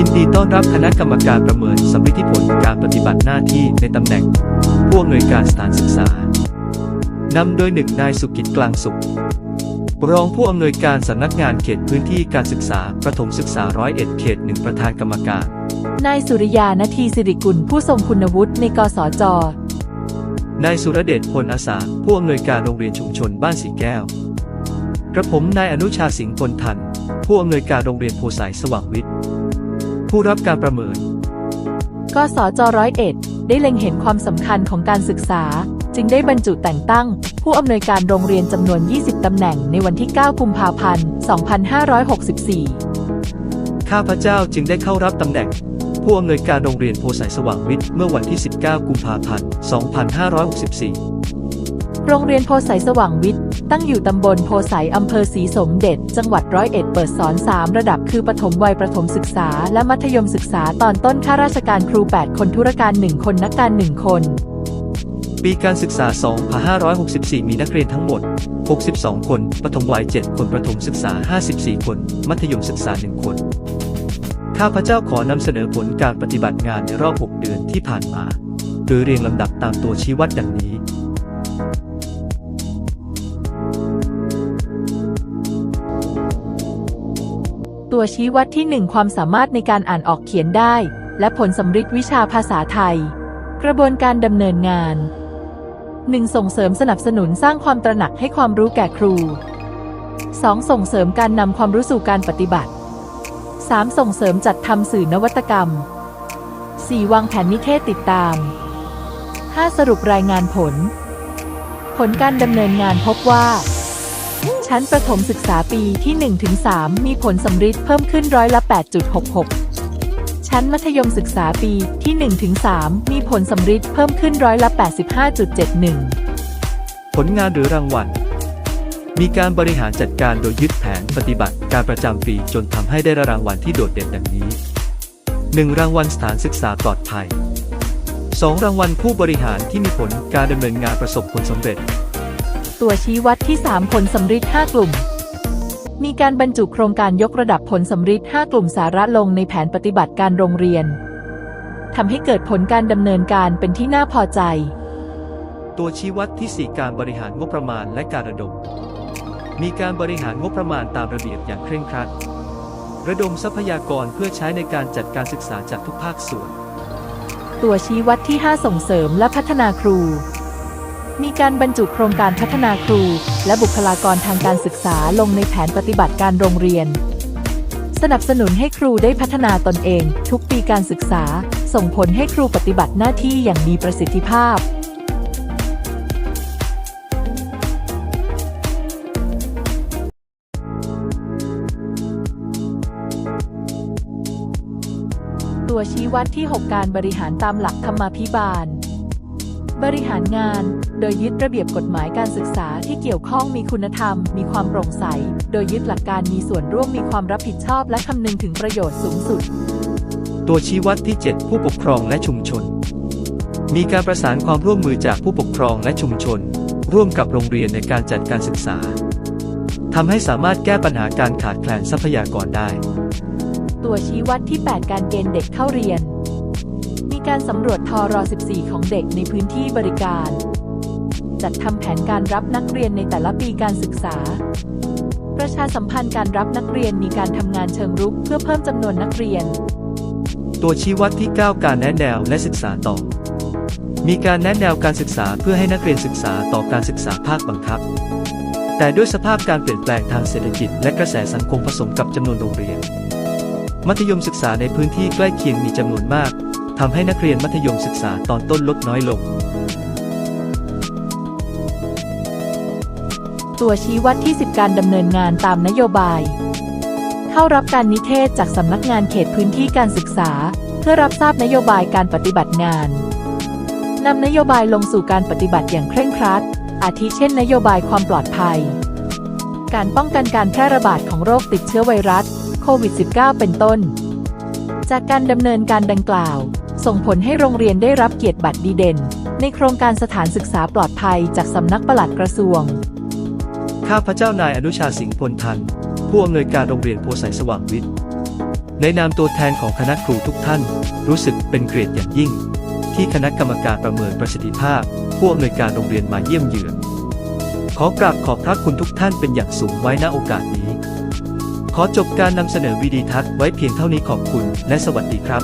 ยินดีต้อนรับคณะกรรมการประเมินสำฤทธิผลการปฏิบัติหน้าที่ในตำแหน่ง ผู้อำนวยการสถานศึกษานำโดยหนึ่งนายสุกิจกลางสุข รองผู้อำนวยการสำนักงานเขตพื้นที่การศึกษาประถมศึกษาร้อยเอ็ดเขตหนึ่งประธานกรรมการ นายสุริยานาทีสิริกุลผู้ทรงคุณวุฒิในกสจ นายสุรเดชพลอาสาผู้อำนวยการโรงเรียนชุมชนบ้านสีแก้ว กระผมนายอนุชาสิงห์พลทัน ผู้อำนวยการโรงเรียนโพสายสว่างวิทย์ ผู้รับการประเมิน กสจร้อยเอ็ดได้เล็งเห็นความสำคัญของการศึกษา จึงได้บรรจุแต่งตั้ง ผู้อำนวยการโรงเรียนจำนวน 20 ตำแหน่งในวันที่ 9 กุมภาพันธ์ 2564 ข้าพเจ้าจึงได้เข้ารับตำแหน่ง ผู้อำนวยการโรงเรียนโพสายสว่างวิทย์เมื่อวันที่ 19 กุมภาพันธ์ 2564 โรงเรียนโพไสสว่างวิทย์ ตั้งอยู่ตำบลโพไสอำเภอศรีสมเด็จ จังหวัดร้อยเอ็ดเปิดสอน 3 ระดับคือปฐมวัยประถมศึกษา และมัธยมศึกษาตอนต้นข้าราชการครู 8 คนธุรการ 1 คนนักการ 1 คน ปีการศึกษา 2564 มีนักเรียนทั้งหมด 62 คนปฐมวัย 7 คนประถมศึกษา 54 คน มัธยมศึกษา 1 คน ข้าพเจ้าขอนำเสนอผลการปฏิบัติงานในรอบ 6 เดือนที่ผ่านมา โดยเรียงลำดับตามตัวชี้วัดดังนี้ ตัวชี้วัดที่ 1 ความสามารถในการอ่านออกเขียนได้ และผลสำฤทธิ์วิชาภาษาไทย กระบวนการดำเนินงาน 1. ส่งเสริมสนับสนุนสร้างความตระหนักให้ความรู้แก่ครู 2. ส่งเสริมการนำความรู้สู่การปฏิบัติ 3. ส่งเสริมจัดทำสื่อนวัตกรรม 4. วางแผนนิเทศติดตาม 5. สรุปรายงานผล ผลการดำเนินงานพบว่า ชั้นประถมศึกษาปีที่ 1-3 มีผลสำฤทธิ์เพิ่มขึ้นร้อยละ 8.66 ชั้นมัธยมศึกษาปีที่ 1-3 มีผลสำฤทธิ์เพิ่มขึ้นร้อยละ 85.71 ผลงานหรือรางวัล มีการบริหารจัดการโดยยึดแผนปฏิบัติการประจำปีจนทำให้ได้รางวัลที่โดดเด่นดังนี้ 1. รางวัลสถานศึกษาปลอดภัย 2. รางวัลผู้บริหารที่มีผลการดำเนินงานประสบผลสำเร็จ ตัวชี้วัดที่ 3 ผลสำฤทธิ์5กลุ่ม มีการบรรจุโครงการยกระดับผลสำฤทธิ์5กลุ่มสาระลงในแผนปฏิบัติการโรงเรียนทำให้เกิดผลการดำเนินการเป็นที่น่าพอใจ ตัวชี้วัดที่ 4 การบริหารงบประมาณและการระดม มีการบริหารงบประมาณตามระเบียบอย่างเคร่งครัด ระดมทรัพยากรเพื่อใช้ในการจัดการศึกษาจากทุกภาคส่วน ตัวชี้วัดที่ 5 ส่งเสริมและพัฒนาครู มีการบรรจุโครงการพัฒนาครู และบุคลากรทางการศึกษาลงในแผนปฏิบัติการโรงเรียน สนับสนุนให้ครูได้พัฒนาตนเอง ทุกปีการศึกษา ส่งผลให้ครูปฏิบัติหน้าที่อย่างมีประสิทธิภาพตัวชี้วัดที่ 6 การบริหารตามหลักธรรมาภิบาล บริหารงาน โดยยึดระเบียบกฎหมายการศึกษาที่เกี่ยวข้องมีคุณธรรม มีความโปร่งใส โดยยึดหลักการมีส่วนร่วมมีความรับผิดชอบ และคำนึงถึงประโยชน์สูงสุด ตัวชี้วัดที่ 7 ผู้ปกครองและชุมชน มีการประสานความร่วมมือจากผู้ปกครองและชุมชน ร่วมกับโรงเรียนในการจัดการศึกษาทำให้สามารถแก้ปัญหาการขาดแคลนทรัพยากรได้ ตัวชี้วัดที่ 8 การเกณฑ์เด็กเข้าเรียนมี การสำรวจทอร14 ของเด็กในพื้นที่บริการ จัดทำแผนการรับนักเรียนในแต่ละปีการศึกษา ประชาสัมพันธ์การรับนักเรียนมีการทำงานเชิงรุกเพื่อเพิ่มจำนวนนักเรียน ตัวชี้วัดที่ 9 การแนะแนวและศึกษาต่อ มีการแนะแนวการศึกษาเพื่อให้นักเรียนศึกษาต่อการศึกษาภาคบังคับ แต่ด้วยสภาพการเปลี่ยนแปลงทางเศรษฐกิจ และกระแสสังคมผสมกับจำนวนโรงเรียน มัธยมศึกษาในพื้นที่ใกล้เคียงมีจำนวนมาก ทำให้นักเรียนมัธยมศึกษาตอนต้นลดน้อยลง ตัวชี้วัดที่ 10 การดำเนินงานตามนโยบาย เข้ารับการนิเทศจากสำนักงานเขตพื้นที่การศึกษา เพื่อรับทราบนโยบายการปฏิบัติงานนำนโยบายลงสู่การปฏิบัติอย่างเคร่งครัด อาทิเช่น นโยบายความปลอดภัย การป้องกันการแพร่ระบาดของโรคติดเชื้อไวรัสโควิด -19 เป็นต้น จากการดำเนินการดังกล่าว ส่งผลให้โรงเรียนได้รับเกียรติบัตรดีเด่น ในโครงการสถานศึกษาปลอดภัยจากสำนักปลัดกระทรวง ข้าพเจ้านายอนุชาสิงห์พลทัน ผู้อำนวยการโรงเรียนโพไสสว่างวิทย์ ในนามตัวแทนของคณะครูทุกท่าน รู้สึกเป็นเกียรติอย่างยิ่ง ที่คณะกรรมการประเมินประสิทธิภาพ ผู้อำนวยการโรงเรียนมาเยี่ยมเยือน ขอกราบขอบพระคุณทุกท่านเป็นอย่างสูงไว้ณโอกาสนี้ ขอจบการนำเสนอวีดีทัศน์ไว้เพียงเท่านี้ขอบคุณและสวัสดีครับ